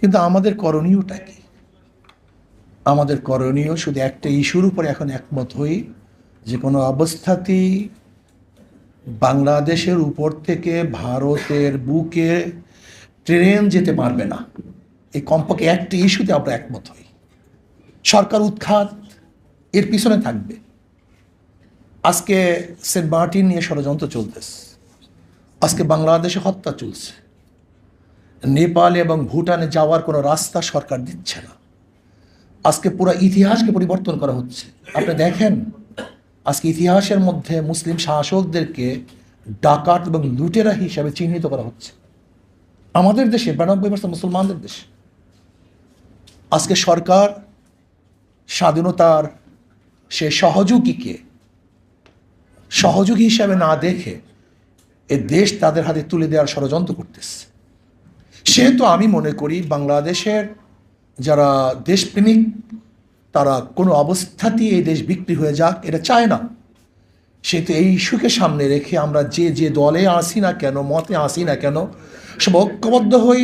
কিন্তু আমাদের করণীয়টা কি? আমাদের করণীয় শুধু একটা ইস্যুর উপরে এখন একমত হই যে কোনো অবস্থাতেই বাংলাদেশের উপর থেকে ভারতের বুকে ট্রেন যেতে পারবে না। এই কমপক্ষে একটা ইস্যুতে আমরা একমত হই। সরকার উৎখাত, এর পিছনে থাকবে। আজকে সেন্ট মার্টিন নিয়ে ষড়যন্ত্র চলতেছে। আজকে বাংলাদেশে হত্যা চলছে। নেপাল এবং ভুটানে যাওয়ার কোনো রাস্তা সরকার দিচ্ছে না। আজকে পুরো ইতিহাসকে পরিবর্তন করা হচ্ছে। আপনি দেখেন, আজকে ইতিহাসের মধ্যে মুসলিম শাসকদেরকে ডাকাত এবং লুটেরা হিসাবে চিহ্নিত করা হচ্ছে। আমাদের দেশে, বিরানব্বই পার্সেন্ট মুসলমানদের দেশ। আজকে সরকার স্বাধীনতার সে সহযোগীকে সহযোগী হিসাবে না দেখে এ দেশ তাদের হাতে তুলে দেওয়ার ষড়যন্ত্র করতেছে। সেহেতু আমি মনে করি বাংলাদেশের যারা দেশপ্রেমিক, তারা কোনো অবস্থাতেই এই দেশ বিক্রি হয়ে যাক, এটা চায় না। সেহেতু এই ইস্যুকে সামনে রেখে আমরা যে যে দলে আসি না কেন, মতে আসি না কেন, সব ঐক্যবদ্ধ হই।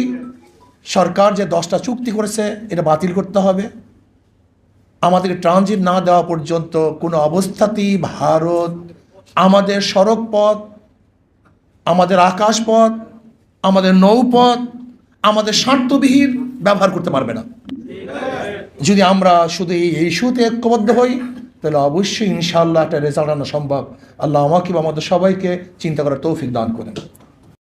সরকার যে দশটা চুক্তি করেছে, এটা বাতিল করতে হবে। আমাদের ট্রানজিট না দেওয়া পর্যন্ত কোনো অবস্থাতেই ভারত, আমাদের সড়ক পথ আমাদের আকাশপথ, আমাদের নৌপথ আমাদের স্বার্থবিহীন ব্যবহার করতে পারবে না। যদি আমরা শুধু এই ইস্যুতে ঐক্যবদ্ধ হই, তাহলে অবশ্যই ইনশাআল্লাহ একটা রেজাল্ট আনা সম্ভব। আল্লাহ আমাকে বা আমাদের সবাইকে চিন্তা করার তৌফিক দান করেন।